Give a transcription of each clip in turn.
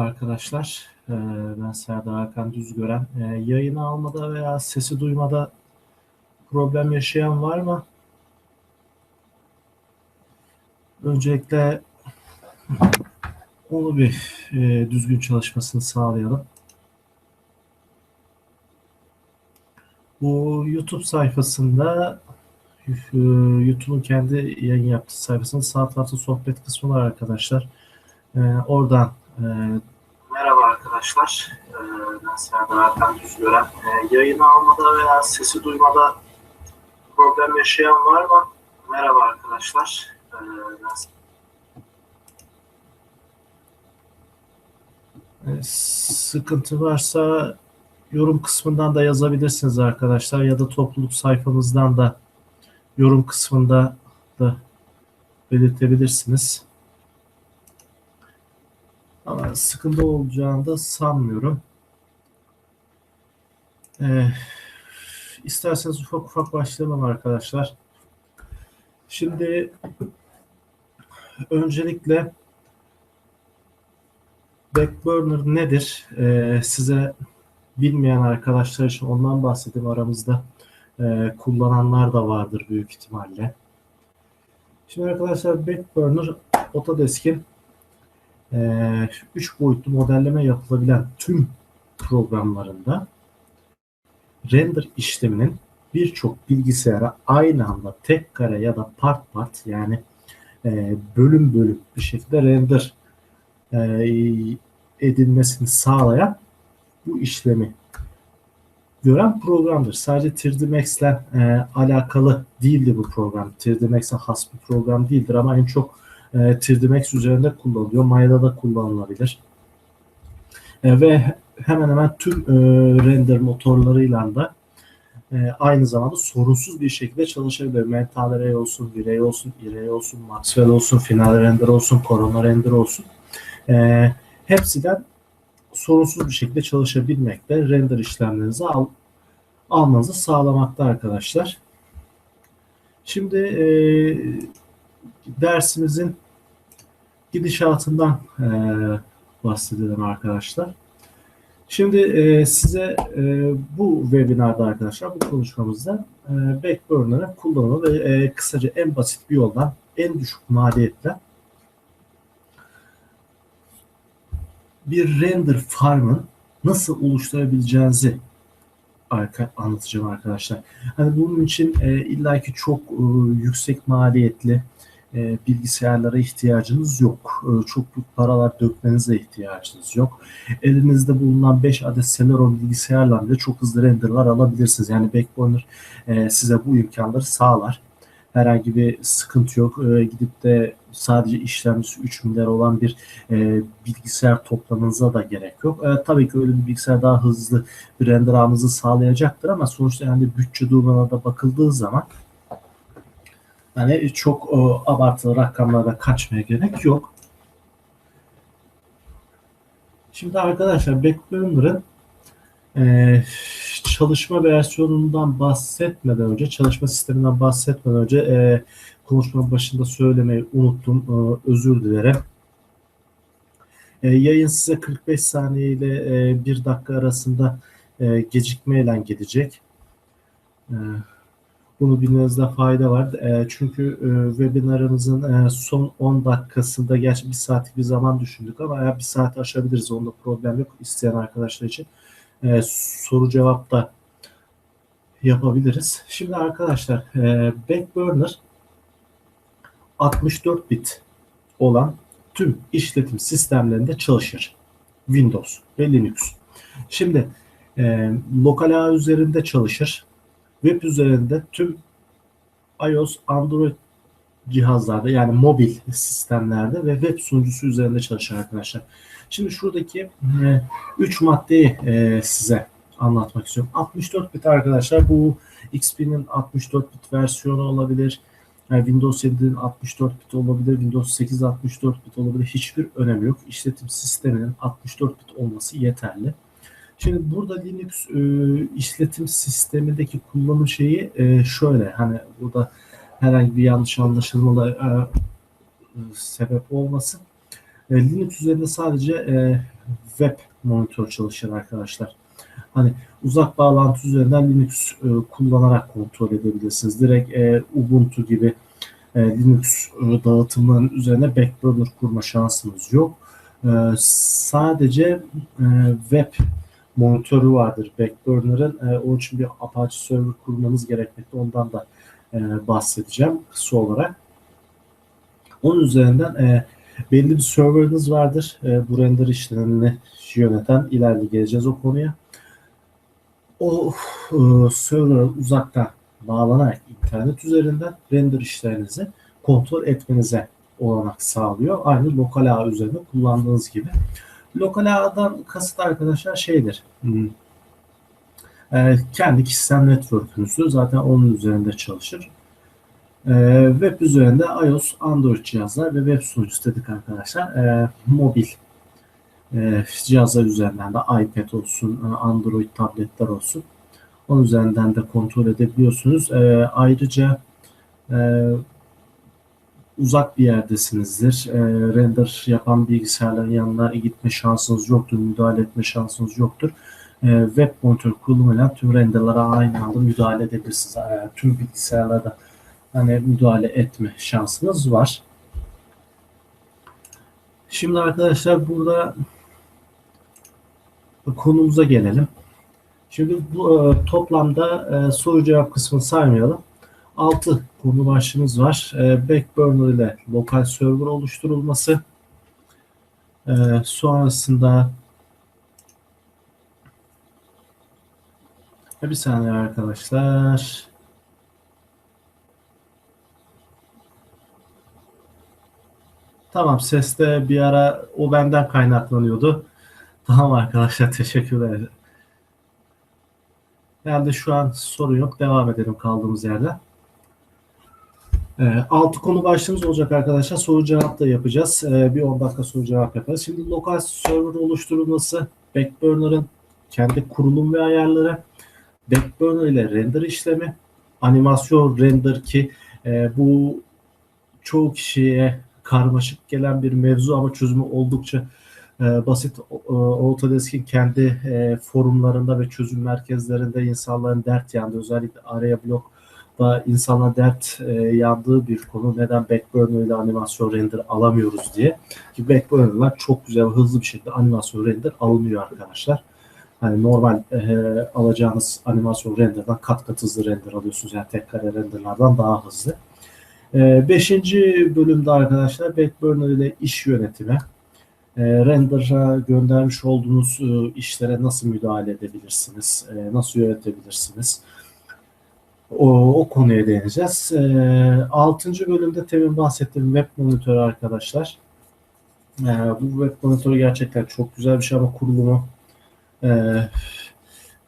arkadaşlar. Ee, Ben Serdar Hakan Düzgören. Ee, Yayını almada veya sesi duymada problem yaşayan var mı? Öncelikle onu bir e, düzgün çalışmasını sağlayalım. Bu YouTube sayfasında e, YouTube'un kendi yayın yaptığı sayfasının sağ tarafta sohbet kısmı var arkadaşlar. Ee, Oradan e, Merhaba arkadaşlar. Ee, Ben Serdar Hakan Düzgören. Ee, Yayını almada veya sesi duymada problem yaşayan var mı? Merhaba arkadaşlar. Ee. Ee, Sıkıntı varsa yorum kısmından da yazabilirsiniz arkadaşlar ya da topluluk sayfamızdan da yorum kısmında da belirtebilirsiniz. Ama sıkıntı olacağını da sanmıyorum. Ee, isterseniz ufak ufak başlayalım arkadaşlar. Şimdi öncelikle Backburner nedir? Ee, size bilmeyen arkadaşlar için ondan bahsedeyim aramızda. Ee, kullananlar da vardır büyük ihtimalle. Şimdi arkadaşlar Backburner Autodesk'in 3 boyutlu modelleme yapılabilen tüm programlarında render işleminin birçok bilgisayara aynı anda tek kare ya da part part yani e, bölüm bölüm bir şekilde render e, edilmesini sağlayan bu işlemi gören programdır. Sadece 3D Max ile e, alakalı değildi bu program. 3D Max'e has bir program değildir ama en çok e, 3D Max üzerinde kullanılıyor. Maya'da da kullanılabilir. E, ve hemen hemen tüm e, render motorlarıyla da e, aynı zamanda sorunsuz bir şekilde çalışabilir. Mental Array olsun, Virey olsun, Irey olsun, Maxwell olsun, Final Render olsun, Corona Render olsun. E, hepsinden sorunsuz bir şekilde çalışabilmekte render işlemlerinizi al, almanızı sağlamakta arkadaşlar. Şimdi e, dersimizin gidişatından e, bahsedelim arkadaşlar. Şimdi e, size e, bu webinarda arkadaşlar bu konuşmamızda e, Backburner'ın kullanımı ve e, kısaca en basit bir yoldan en düşük maliyetle bir render farm'ın nasıl oluşturabileceğinizi arka, anlatacağım arkadaşlar. Hani bunun için e, illaki çok e, yüksek maliyetli e, bilgisayarlara ihtiyacınız yok. E, çok büyük paralar dökmenize ihtiyacınız yok. Elinizde bulunan 5 adet Celeron bilgisayarla bile çok hızlı renderlar alabilirsiniz. Yani Backburner e, size bu imkanları sağlar. Herhangi bir sıkıntı yok. E, gidip de sadece işlemcisi 3 milyar olan bir e, bilgisayar toplamanıza da gerek yok. E, tabii ki öyle bir bilgisayar daha hızlı bir render almanızı sağlayacaktır ama sonuçta yani bütçe durumuna da bakıldığı zaman yani çok o, abartılı rakamlara kaçmaya gerek yok. Şimdi arkadaşlar Backburner'ın e, çalışma versiyonundan bahsetmeden önce, çalışma sisteminden bahsetmeden önce e, konuşmanın başında söylemeyi unuttum. E, özür dilerim. E, yayın size 45 saniye ile e, 1 dakika arasında e, gecikmeyle gelecek. E, bunu bilmenizde fayda var. E, çünkü e, webinarımızın e, son 10 dakikasında gerçi bir saatlik bir zaman düşündük ama eğer bir saat aşabiliriz. Onda problem yok isteyen arkadaşlar için. E, soru cevap da yapabiliriz. Şimdi arkadaşlar e, Backburner 64 bit olan tüm işletim sistemlerinde çalışır. Windows ve Linux. Şimdi e, lokal ağ üzerinde çalışır. Web üzerinde tüm iOS, Android cihazlarda yani mobil sistemlerde ve web sunucusu üzerinde çalışır arkadaşlar. Şimdi şuradaki 3 e, maddeyi e, size anlatmak istiyorum. 64 bit arkadaşlar bu XP'nin 64 bit versiyonu olabilir. Yani Windows 7'nin 64 bit olabilir, Windows 8 64 bit olabilir. Hiçbir önemi yok. İşletim sisteminin 64 bit olması yeterli. Şimdi burada Linux e, işletim sistemindeki kullanım şeyi e, şöyle. Hani burada herhangi bir yanlış anlaşılmalı e, sebep olmasın. E, Linux üzerinde sadece e, web monitör çalışır arkadaşlar. Hani uzak bağlantı üzerinden Linux e, kullanarak kontrol edebilirsiniz. Direkt e, Ubuntu gibi e, Linux e, dağıtımının üzerine backburner kurma şansınız yok. E, sadece e, web monitörü vardır Backburner'ın. E, onun için bir Apache server kurmanız gerekmekte. Ondan da e, bahsedeceğim kısa olarak. Onun üzerinden e, belli bir serverınız vardır. E, bu render işlemini yöneten ileride geleceğiz o konuya. O e, server'a uzaktan bağlanarak internet üzerinden render işlerinizi kontrol etmenize olanak sağlıyor. Aynı lokal ağ üzerinde kullandığınız gibi. Lokal ağdan kasıt arkadaşlar şeydir. Hmm. E, kendi kişisel network'ünüzü zaten onun üzerinde çalışır. E, web üzerinde iOS, Android cihazlar ve web sunucusu dedik arkadaşlar. E, mobil e, cihazlar üzerinden de iPad olsun, Android tabletler olsun. Onun üzerinden de kontrol edebiliyorsunuz. E, ayrıca e, uzak bir yerdesinizdir. E, render yapan bilgisayarların yanına gitme şansınız yoktur, müdahale etme şansınız yoktur. E, web monitör kullanılan tüm renderlara aynı anda müdahale edebilirsiniz. E, tüm bilgisayarlarda hani müdahale etme şansınız var. Şimdi arkadaşlar burada konumuza gelelim. Şimdi bu e, toplamda e, soru cevap kısmını saymayalım. 6 konu başlığımız var. E, Backburner ile lokal server oluşturulması. E, sonrasında bir saniye arkadaşlar. Tamam seste bir ara o benden kaynaklanıyordu. Tamam arkadaşlar teşekkürler. Yani şu an sorun yok. Devam edelim kaldığımız yerden. E, altı konu başlığımız olacak arkadaşlar. Soru cevap da yapacağız. E, bir 10 dakika soru cevap yaparız. Şimdi lokal server oluşturulması, Backburner'ın kendi kurulum ve ayarları, Backburner ile render işlemi, animasyon render ki e, bu çoğu kişiye karmaşık gelen bir mevzu ama çözümü oldukça e, basit. E, Autodesk'in kendi e, forumlarında ve çözüm merkezlerinde insanların dert yandı. Özellikle araya blok da insana dert e, yandığı bir konu. Neden Backburner ile animasyon render alamıyoruz diye. Ki Backburner'lar çok güzel hızlı bir şekilde animasyon render alınıyor arkadaşlar. Hani normal e, alacağınız animasyon renderden kat kat hızlı render alıyorsunuz. Yani tek kare renderlardan daha hızlı. E, beşinci bölümde arkadaşlar Backburner ile iş yönetimi. E, render'a göndermiş olduğunuz e, işlere nasıl müdahale edebilirsiniz? E, nasıl yönetebilirsiniz? O, o konuya değineceğiz. E, altıncı bölümde temin bahsettiğim web monitörü arkadaşlar. E, bu web monitörü gerçekten çok güzel bir şey ama kurulumu e,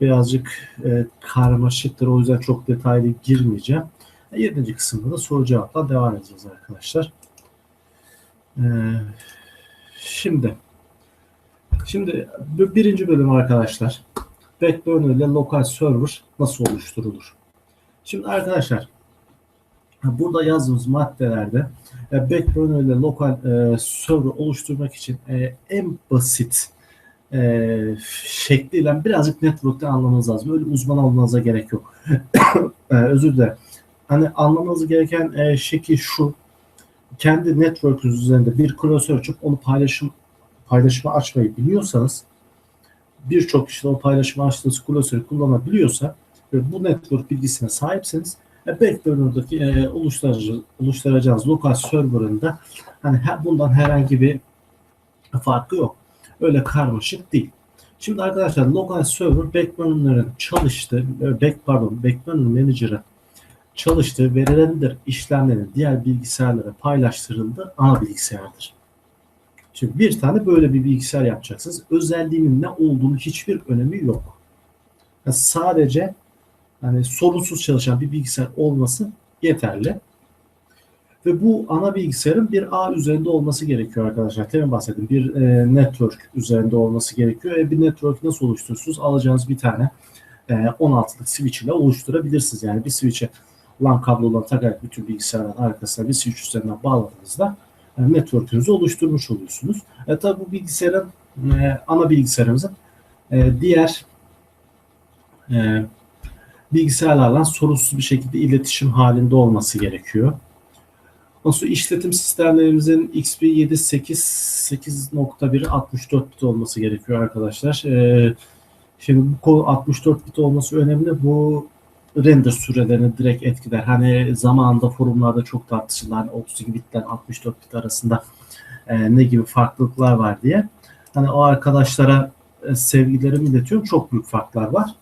birazcık e, karmaşıktır. O yüzden çok detaylı girmeyeceğim. Yedinci kısımda da soru cevapla devam edeceğiz arkadaşlar. E, şimdi şimdi birinci bölüm arkadaşlar. Backburner ile lokal server nasıl oluşturulur? Şimdi arkadaşlar burada yazdığımız maddelerde e, backburner ile lokal e, server oluşturmak için e, en basit e, şekliyle birazcık network'ten anlamanız lazım. Öyle uzman olmanıza gerek yok. e, özür dilerim. Hani anlamanız gereken e, şekil şu. Kendi network'ünüz üzerinde bir klasör açıp onu paylaşım paylaşımı açmayı biliyorsanız birçok kişi o paylaşımı açtığınız klasörü kullanabiliyorsa ve bu network bilgisine sahipseniz e, Backburner'daki e, oluşturacağınız, lokal server'ında hani bundan herhangi bir farkı yok. Öyle karmaşık değil. Şimdi arkadaşlar lokal server Backburner'ın çalıştığı, e, back, pardon Backburner Manager'ı çalıştığı verilendir işlemlerin diğer bilgisayarlara paylaştırıldığı ana bilgisayardır. Şimdi bir tane böyle bir bilgisayar yapacaksınız. Özelliğinin ne olduğunu hiçbir önemi yok. Yani sadece hani sorunsuz çalışan bir bilgisayar olması yeterli. Ve bu ana bilgisayarın bir ağ üzerinde olması gerekiyor arkadaşlar. Temin bahsettim. Bir e, network üzerinde olması gerekiyor. E, bir network nasıl oluşturursunuz? Alacağınız bir tane e, 16'lık switch ile oluşturabilirsiniz. Yani bir switch'e LAN kabloları takarak bütün bilgisayarın arkasına bir switch üzerinden bağladığınızda e, network'ünüzü oluşturmuş oluyorsunuz. E, tabi bu bilgisayarın e, ana bilgisayarımızın e, diğer e, bilgisayarlarla sorunsuz bir şekilde iletişim halinde olması gerekiyor. Nasıl işletim sistemlerimizin XP7 8 8.1 64 bit olması gerekiyor arkadaşlar. Ee, şimdi bu konu 64 bit olması önemli. Bu render sürelerini direkt etkiler. Hani zamanında forumlarda çok tartışılan hani 32 bitten 64 bit arasında e, ne gibi farklılıklar var diye. Hani o arkadaşlara e, sevgilerimi iletiyorum. Çok büyük farklar var.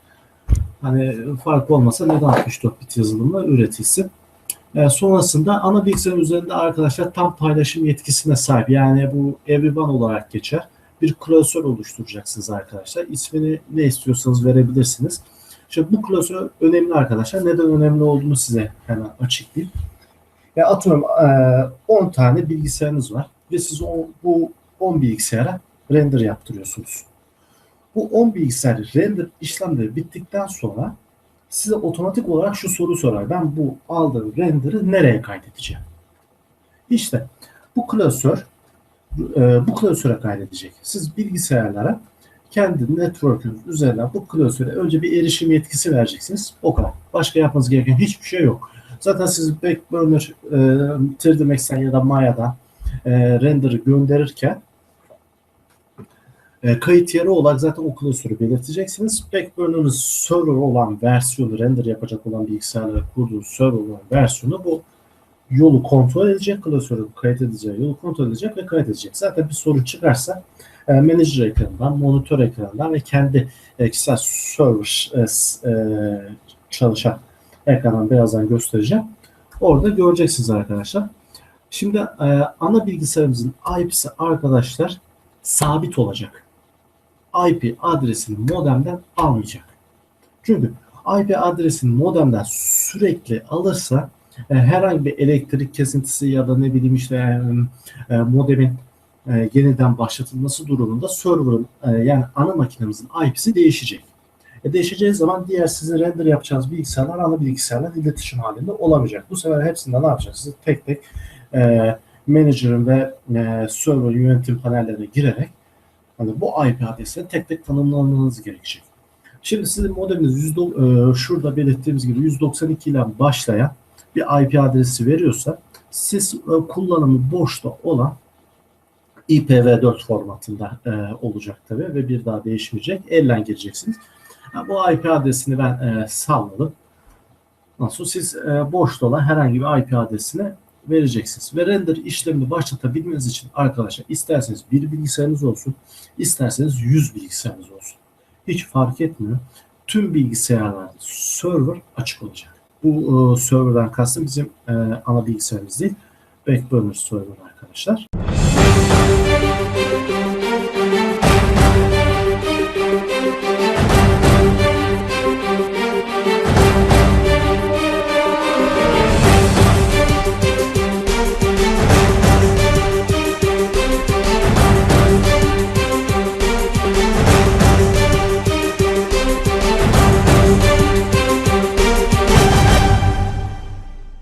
Hani fark olmasa neden 64 bit yazılımla üretilsin? E, sonrasında ana bilgisayarın üzerinde arkadaşlar tam paylaşım yetkisine sahip. Yani bu everyone olarak geçer. Bir klasör oluşturacaksınız arkadaşlar. İsmini ne istiyorsanız verebilirsiniz. Şimdi bu klasör önemli arkadaşlar. Neden önemli olduğunu size hemen açıklayayım. Ya atıyorum 10 e, tane bilgisayarınız var ve siz o, bu 10 bilgisayara render yaptırıyorsunuz. Bu 10 bilgisayar render işlemleri bittikten sonra size otomatik olarak şu soru sorar. Ben bu aldığım render'ı nereye kaydedeceğim? İşte bu klasör e, bu klasöre kaydedecek. Siz bilgisayarlara kendi network'ünüz üzerinden bu klasöre önce bir erişim yetkisi vereceksiniz. O kadar. Başka yapmanız gereken hiçbir şey yok. Zaten siz Backburner e, 3D Max'ten ya da Maya'dan e, render'ı gönderirken e, kayıt yeri olarak zaten o klasörü belirteceksiniz. Backburner'ın server olan versiyonu, render yapacak olan bilgisayarlara kurduğu server olan versiyonu bu yolu kontrol edecek, klasörü kayıt edeceği yolu kontrol edecek ve kaydedecek. Zaten bir sorun çıkarsa e, manager ekranından, monitör ekranından ve kendi e, kişisel server e, e, çalışan ekrandan birazdan göstereceğim. Orada göreceksiniz arkadaşlar. Şimdi e, ana bilgisayarımızın IP'si arkadaşlar sabit olacak. IP adresini modemden almayacak. Çünkü IP adresini modemden sürekli alırsa e, herhangi bir elektrik kesintisi ya da ne bileyim işte e, e, modemin yeniden başlatılması durumunda server'ın yani ana makinemizin IP'si değişecek. E, değişeceği zaman diğer sizin render yapacağınız bilgisayarlar ana bilgisayarlar iletişim halinde olamayacak. Bu sefer hepsinde ne yapacaksınız? Tek tek e, manager'ın ve e, server yönetim panellerine girerek Hani bu IP adresini tek tek tanımlamanız gerekecek. Şimdi sizin modeminiz yüzde, e, şurada belirttiğimiz gibi 192 ile başlayan bir IP adresi veriyorsa siz e, kullanımı boşta olan IPv4 formatında e, olacak tabi ve bir daha değişmeyecek. Elden gireceksiniz. Bu IP adresini ben salladım. Nasıl siz boşta olan herhangi bir IP adresine vereceksiniz. Ve render işlemini başlatabilmeniz için arkadaşlar isterseniz bir bilgisayarınız olsun, isterseniz 100 bilgisayarınız olsun. Hiç fark etmiyor. Tüm bilgisayarlarda server açık olacak. Bu e, serverdan kastım bizim e, ana bilgisayarımız değil. Backburner server arkadaşlar.